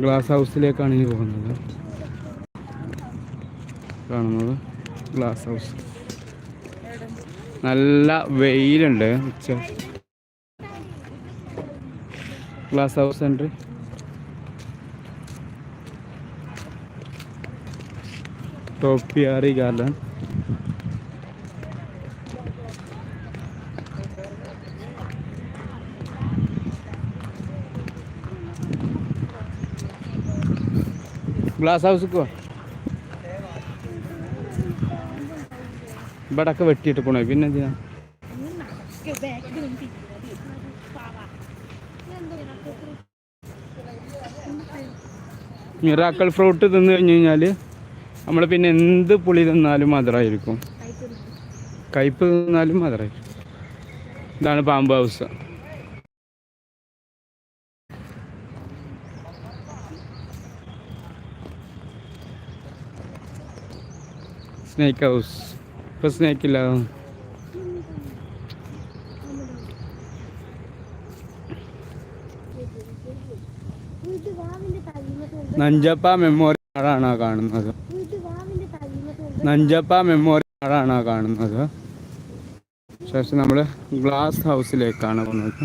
Glass ഹൗസിലേക്കാണ് ഇനി പോകുന്നത്. കാണുന്നത് ഗ്ലാസ് ഹൗസ് നല്ല വെയിലുണ്ട്. ഉച്ച. ഗ്ലാസ് ഹൗസ് ഉണ്ട് ടോപ്പിയാറി ഗാർഡൻ ഗ്ലാസ് ഹൗസ് പോ ഇവിടൊക്കെ വെട്ടിയിട്ട് പോണേ. പിന്നെ എന്തിനാ മിറാക്കൾ ഫ്രൂട്ട് തിന്നു കഴിഞ്ഞ് കഴിഞ്ഞാൽ നമ്മൾ പിന്നെ എന്ത് പുളി തിന്നാലും മധുരമായിരിക്കും കയ്പ് തിന്നാലും മധുരമായിരിക്കും ഇതാണ് പാമ്പ് ഹൗസ്. സ്നേക്ക് ഹൗസ് ഇപ്പൊ സ്നേക്ക് ഇല്ല നഞ്ചപ്പ മെമ്മോറിയൽ ആണ് ആ കാണുന്നത് നഞ്ചപ്പ മെമ്മോറിയൽ ആണ് ആ കാണുന്നത് ശേഷം നമ്മൾ ഗ്ലാസ് ഹൗസിലേക്കാണ് പോകുന്നത്